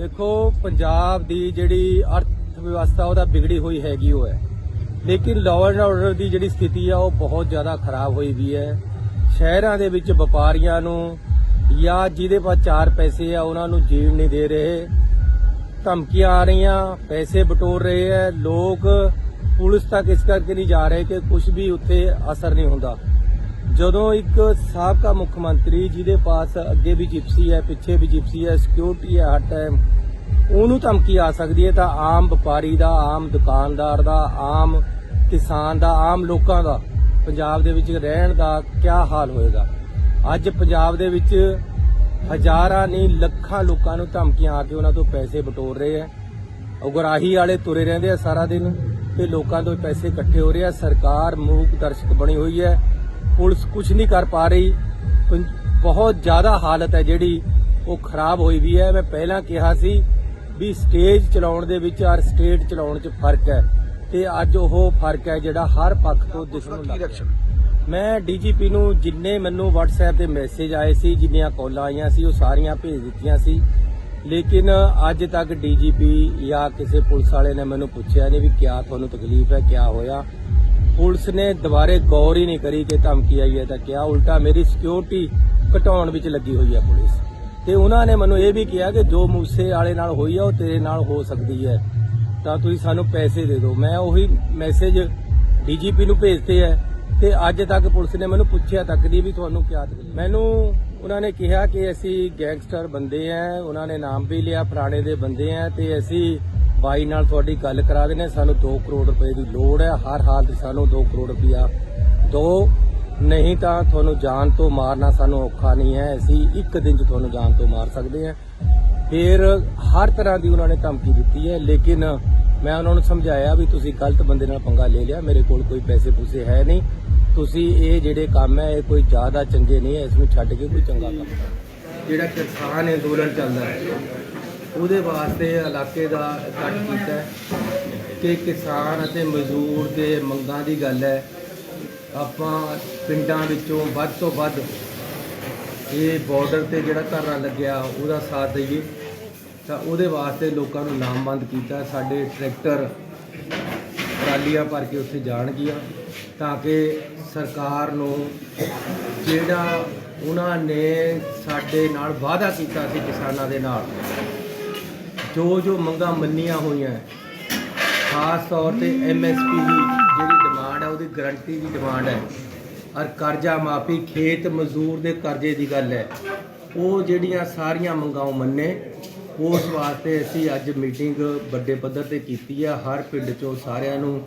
ਦੇਖੋ, ਪੰਜਾਬ ਦੀ ਜਿਹੜੀ ਅਰਥ ਵਿਵਸਥਾ ਉਹਦਾ ਵਿਗੜੀ ਹੋਈ ਹੈਗੀ ਉਹ ਹੈ। ਲੇਕਿਨ ਲਾਅ ਐਂਡ ਆਰਡਰ ਦੀ ਜਿਹੜੀ ਸਥਿਤੀ ਆ, ਉਹ ਬਹੁਤ ਜ਼ਿਆਦਾ ਖਰਾਬ ਹੋਈ ਵੀ ਹੈ। ਸ਼ਹਿਰਾਂ ਦੇ ਵਿੱਚ ਵਪਾਰੀਆਂ ਨੂੰ ਜਾਂ ਜਿਹਦੇ ਪਾਸ ਚਾਰ ਪੈਸੇ ਆ, ਉਹਨਾਂ ਨੂੰ ਜੀਣ ਨਹੀਂ ਦੇ ਰਹੇ। ਧਮਕੀਆਂ ਆ ਰਹੀਆਂ, ਪੈਸੇ ਬਟੋਰ ਰਹੇ ਹੈ। ਲੋਕ ਪੁਲਿਸ ਤੱਕ ਇਸ ਕਰਕੇ ਨਹੀਂ ਜਾ ਰਹੇ ਕਿ ਕੁਝ ਵੀ ਉੱਥੇ ਅਸਰ ਨਹੀਂ ਹੁੰਦਾ। ਜਦੋਂ ਇੱਕ ਸਾਬਕਾ ਮੁੱਖ ਮੰਤਰੀ ਜਿਹਦੇ ਪਾਸ ਅੱਗੇ ਵੀ ਜਿਪਸੀ ਹੈ, ਪਿੱਛੇ ਵੀ ਜਿਪਸੀ ਹੈ ਸਿਕਿਉਰਿਟੀ ਹੈ, ਹੱਟ ਹੈ, ਉਹਨੂੰ ਧਮਕੀ ਆ ਸਕਦੀ ਹੈ ਤਾਂ ਆਮ ਵਪਾਰੀ ਦਾ, ਆਮ ਦੁਕਾਨਦਾਰ ਦਾ, ਆਮ ਕਿਸਾਨ ਦਾ, ਆਮ ਲੋਕਾਂ ਦਾ, ਪੰਜਾਬ ਦੇ ਵਿੱਚ ਰਹਿਣ ਦਾ ਕੀ ਹਾਲ ਹੋਏਗਾ? ਅੱਜ ਪੰਜਾਬ ਦੇ ਵਿੱਚ ਹਜ਼ਾਰਾਂ ਨਹੀਂ, ਲੱਖਾਂ ਲੋਕਾਂ ਨੂੰ ਧਮਕੀਆਂ ਆ ਕੇ ਉਹਨਾਂ ਤੋਂ ਪੈਸੇ ਬਟੋਰ ਰਹੇ ਆ ਉਗਰਾਹੀ ਵਾਲੇ ਤੁਰੇ ਰਹਿੰਦੇ ਆ ਸਾਰਾ ਦਿਨ ਤੇ ਲੋਕਾਂ ਤੋਂ ਪੈਸੇ ਇਕੱਠੇ ਹੋ ਰਹੇ ਆ। ਸਰਕਾਰ ਮੂਕ ਦਰਸ਼ਕ ਬਣੀ ਹੋਈ ਹੈ। ਪੁਲਿਸ ਕੁਝ ਨਹੀਂ ਕਰ ਪਾ ਰਹੀ। ਬਹੁਤ ਜ਼ਿਆਦਾ ਹਾਲਤ ਹੈ ਜਿਹੜੀ ਉਹ ਖਰਾਬ ਹੋਈ ਵੀ ਹੈ। ਮੈਂ ਪਹਿਲਾਂ ਕਿਹਾ ਸੀ ਵੀ ਸਟੇਜ ਚਲਾਉਣ ਦੇ ਵਿੱਚ ਔਰ ਸਟੇਟ ਚਲਾਉਣ 'ਚ ਫ਼ਰਕ ਹੈ ਤੇ ਅੱਜ ਉਹ ਫ਼ਰਕ ਹੈ ਜਿਹੜਾ ਹਰ ਪੱਖ ਤੋਂ ਦਿਸਣ ਲੱਗ ਮੈਂ ਡੀਜੀਪੀ ਨੂੰ ਜਿੰਨੇ ਮੈਨੂੰ WhatsApp ਤੇ ਮੈਸੇਜ ਆਏ ਸੀ ਜਿੰਨੀਆਂ ਕਾਲਾਂ ਆਈਆਂ ਸੀ ਉਹ ਸਾਰੀਆਂ ਭੇਜ ਦਿੱਤੀਆਂ ਸੀ। ਲੇਕਿਨ ਅੱਜ ਤੱਕ ਡੀਜੀਪੀ ਜਾਂ ਕਿਸੇ ਪੁਲਿਸ ਵਾਲੇ ਨੇ ਮੈਨੂੰ ਪੁੱਛਿਆ ਨਹੀਂ ਵੀ ਕਿਆ ਤੁਹਾਨੂੰ ਤਕਲੀਫ ਹੈ ਕਿਆ ਹੋਇਆ। ਪੁਲਿਸ ਨੇ ਦੁਬਾਰੇ ਗੌਰ ਹੀ ਨਹੀਂ ਕਰੀ ਕਿ ਧਮਕੀ ਆਈ ਹੈ ਤਾਂ ਕਿਹਾ, ਉਲਟਾ ਮੇਰੀ ਸਿਕਿਉਰਿਟੀ ਘਟਾਉਣ ਵਿੱਚ ਲੱਗੀ ਹੋਈ ਹੈ ਪੁਲਿਸ। ਤੇ ਉਹਨਾਂ ਨੇ ਮੈਨੂੰ ਇਹ ਵੀ ਕਿਹਾ ਕਿ ਜੋ ਮੂਸੇ ਵਾਲੇ ਨਾਲ ਹੋਈ ਹੈ ਉਹ ਤੇਰੇ ਨਾਲ ਹੋ ਸਕਦੀ ਹੈ। ਤਾਂ ਤੁਸੀਂ ਸਾਨੂੰ ਪੈਸੇ ਦੇ ਦਿਓ। ਮੈਂ ਉਹੀ ਮੈਸੇਜ ਡੀਜੀਪੀ ਨੂੰ ਭੇਜਤੇ ਹੈ ਤੇ ਅੱਜ ਤੱਕ ਪੁਲਿਸ ਨੇ ਮੈਨੂੰ ਪੁੱਛਿਆ ਤੱਕ ਦੀ ਵੀ ਤੁਹਾਨੂੰ ਕਿਆ ਤਕਲੀਫ ਮੈਨੂੰ ਉਹਨਾਂ ਨੇ ਕਿਹਾ ਕਿ ਅਸੀਂ ਗੈਂਗਸਟਰ ਬੰਦੇ ਆ, ਉਹਨਾਂ ਨੇ ਨਾਮ ਵੀ ਲਿਆ, ਪੁਰਾਣੇ ਦੇ ਬੰਦੇ ਆ ਤੇ ਅਸੀਂ ਬਾਈ ਨਾਲ ਤੁਹਾਡੀ ਗੱਲ ਕਰਾ ਦੇਣੇ ਸਾਨੂੰ 2 ਕਰੋੜ ਰੁਪਏ ਦੀ ਲੋੜ ਹੈ। ਹਰ ਹਾਲਤ 'ਚ ਸਾਨੂੰ 2 ਕਰੋੜ ਰੁਪਇਆ ਦੋ। ਨਹੀਂ ਤਾਂ ਤੁਹਾਨੂੰ ਜਾਨ ਤੋਂ ਮਾਰਨਾ ਸਾਨੂੰ ਔਖਾ ਨਹੀਂ ਹੈ। ਅਸੀਂ ਇੱਕ ਦਿਨ 'ਚ ਤੁਹਾਨੂੰ ਜਾਨ ਤੋਂ ਮਾਰ ਸਕਦੇ ਹਾਂ। ਫਿਰ ਹਰ ਤਰ੍ਹਾਂ ਦੀ ਉਹਨਾਂ ਨੇ ਧਮਕੀ ਦਿੱਤੀ ਹੈ। ਲੇਕਿਨ ਮੈਂ ਉਹਨਾਂ ਨੂੰ ਸਮਝਾਇਆ ਵੀ ਤੁਸੀਂ ਗਲਤ ਬੰਦੇ ਨਾਲ ਪੰਗਾ ਲੈ ਲਿਆ। ਮੇਰੇ ਕੋਲ ਕੋਈ ਪੈਸੇ ਪੂਸੇ ਹੈ ਨਹੀਂ। ਤੁਸੀਂ ਇਹ ਜਿਹੜੇ ਕੰਮ ਹੈ, ਇਹ ਕੋਈ ਜ਼ਿਆਦਾ ਚੰਗੇ ਨਹੀਂ ਹੈ। ਇਸ ਨੂੰ ਛੱਡ ਕੇ ਕੋਈ ਚੰਗਾ ਕੰਮ ਕਰੋ ਜਿਹੜਾ ਕਿਸਾਨ ਅੰਦੋਲਨ ਚੱਲਦਾ ਹੈ। ਉਹਦੇ ਵਾਸਤੇ ਇਲਾਕੇ ਦਾ ਇਕੱਠ ਕੀਤਾ ਕਿ ਕਿਸਾਨ ਅਤੇ ਮਜ਼ਦੂਰ ਦੇ ਮੰਗਾਂ ਦੀ ਗੱਲ ਹੈ। ਆਪਾਂ ਪਿੰਡਾਂ ਵਿੱਚੋਂ ਵੱਧ ਤੋਂ ਵੱਧ ਇਹ ਬਾਰਡਰ ਤੇ ਜਿਹੜਾ ਧਰਨਾ ਲੱਗਿਆ ਉਹਦਾ ਸਾਥ ਦਈਏ। ਤਾਂ ਉਹਦੇ ਵਾਸਤੇ ਲੋਕਾਂ ਨੂੰ ਨਾਮਬੰਦ ਕੀਤਾ। ਸਾਡੇ ਟਰੈਕਟਰ ਟਰਾਲੀਆਂ ਭਰ ਕੇ ਉੱਥੇ ਜਾਣਗੀਆਂ ਤਾਂ ਕਿ ਸਰਕਾਰ ਨੂੰ ਜਿਹੜਾ ਉਹਨਾਂ ਨੇ ਸਾਡੇ ਨਾਲ ਵਾਅਦਾ ਕੀਤਾ ਸੀ ਕਿਸਾਨਾਂ ਦੇ ਨਾਲ ਜੋ ਜੋ ਮੰਗਾਂ ਮੰਨੀਆਂ ਹੋਈਆਂ, ਖਾਸ ਤੌਰ ਤੇ ਐਮਐਸਪੀ ਦੀ ਜਿਹੜੀ ਡਿਮਾਂਡ ਹੈ, ਉਹਦੀ ਗਰੰਟੀ ਦੀ ਡਿਮਾਂਡ ਹੈ। ਔਰ ਕਰਜ਼ਾ ਮਾਫੀ, ਖੇਤ ਮਜ਼ਦੂਰ ਦੇ ਕਰਜ਼ੇ ਦੀ ਗੱਲ ਹੈ। ਉਹ ਜਿਹੜੀਆਂ ਸਾਰੀਆਂ ਮੰਗਾਂ ਉਹ ਮੰਨੇ। ਉਸ ਵਾਸਤੇ ਅਸੀਂ ਅੱਜ ਮੀਟਿੰਗ ਵੱਡੇ ਪੱਧਰ ਤੇ ਕੀਤੀ ਹੈ। ਹਰ ਪਿੰਡ ਚੋਂ ਸਾਰਿਆਂ ਨੂੰ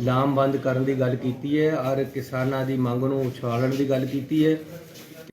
ਲਾਮਬੰਦ ਕਰਨ ਦੀ ਗੱਲ ਕੀਤੀ ਹੈ। ਔਰ ਕਿਸਾਨਾਂ ਦੀ ਮੰਗ ਨੂੰ ਉਛਾਲਣ ਦੀ ਗੱਲ ਕੀਤੀ ਹੈ।